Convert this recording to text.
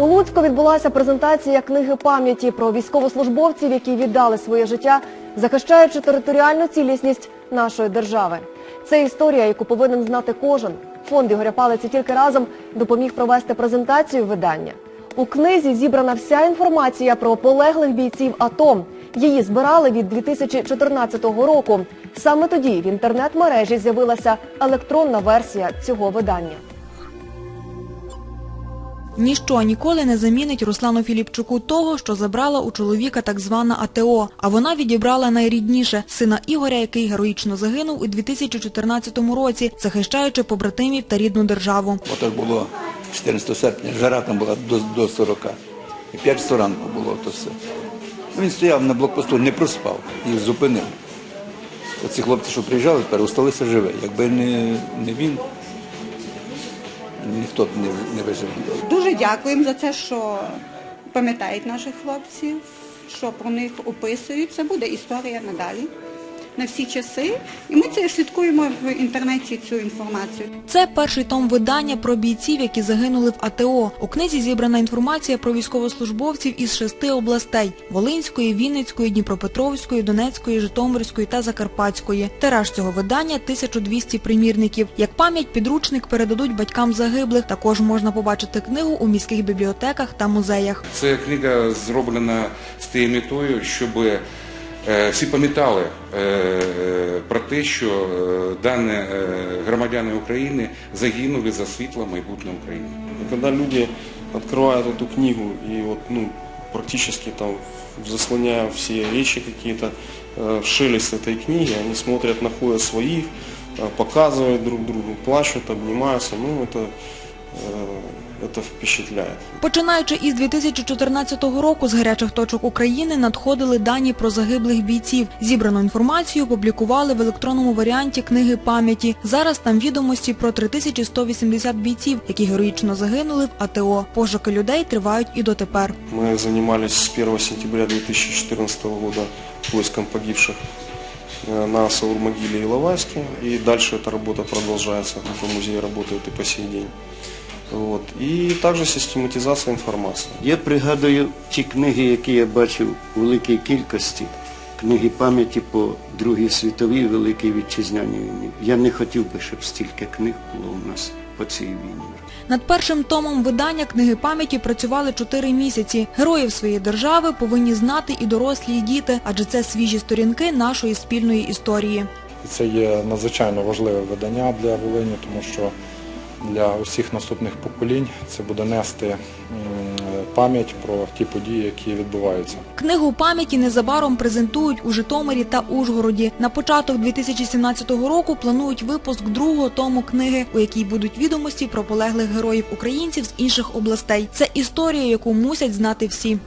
У Луцьку відбулася презентація книги пам'яті про військовослужбовців, які віддали своє життя, захищаючи територіальну цілісність нашої держави. Це історія, яку повинен знати кожен. Фонд Ігоря Палиці тільки разом допоміг провести презентацію видання. У книзі зібрана вся інформація про полеглих бійців АТО. Її збирали від 2014 року. Саме тоді в інтернет-мережі з'явилася електронна версія цього видання. Ніщо ніколи не замінить Руслану Філіпчуку того, що забрала у чоловіка так звана АТО. А вона відібрала найрідніше сина Ігоря, який героїчно загинув у 2014 році, захищаючи побратимів та рідну державу. Отак було 14 серпня, жара там була до, до 40. І 5 ранку було то все. Він стояв на блокпосту, не проспав і зупинив. Оці хлопці, що приїжджали, тепер осталися живі. Якби не, не він, ніхто б не, вижив. Дуже дякуємо за те, що пам'ятають наших хлопців, що про них описують. Це буде історія надалі на всі часи. І ми це слідкуємо в інтернеті цю інформацію. Це перший том видання про бійців, які загинули в АТО. У книзі зібрана інформація про військовослужбовців із шести областей: Волинської, Вінницької, Дніпропетровської, Донецької, Житомирської та Закарпатської. Тираж цього видання 1200 примірників. Як пам'ять, підручник передадуть батькам загиблих. Також можна побачити книгу у міських бібліотеках та музеях. Ця книга зроблена з тією метою, щоб всі пам'ятали е, про те, що е, дані е, громадяни України загинули за світло майбутнє України. И когда люди открывают эту книгу и вот, ну, практически там заслоняя все речи какие-то, э, шелест этой книги, они смотрят, находят своих, э, показывают друг другу, плачут, обнимаются, ну это, э, это впечатляет. Починаючи із 2014 року з гарячих точок України надходили дані про загиблих бійців. Зібрану інформацію публікували в електронному варіанті книги пам'яті. Зараз там відомості про 3180 бійців, які героїчно загинули в АТО. Пошуки людей тривають і дотепер. Мы занимались с 1 сентября 2014 года поиском погибших э, на Саурмогиле и Иловайске. И дальше эта работа продолжается, в музее работает и по сей день. Вот. И также систематизация информации. Я пригадую ті книги, які я бачив у великій кількості, книги пам'яті по Другій світовій Великій Вітчизняній війні. Я не хотів би, щоб стільки книг було у нас по цій війні. Над першим томом видання книги пам'яті працювали чотири місяці. Героїв своєї держави повинні знати і дорослі, і діти, адже це свіжі сторінки нашої спільної історії. Це є надзвичайно важливе видання для Волині, тому що для усіх наступних поколінь це буде нести пам'ять про ті події, які відбуваються. Книгу пам'яті незабаром презентують у Житомирі та Ужгороді. На початок 2017 року планують випуск другого тому книги, у якій будуть відомості про полеглих героїв українців з інших областей. Це історія, яку мусять знати всі.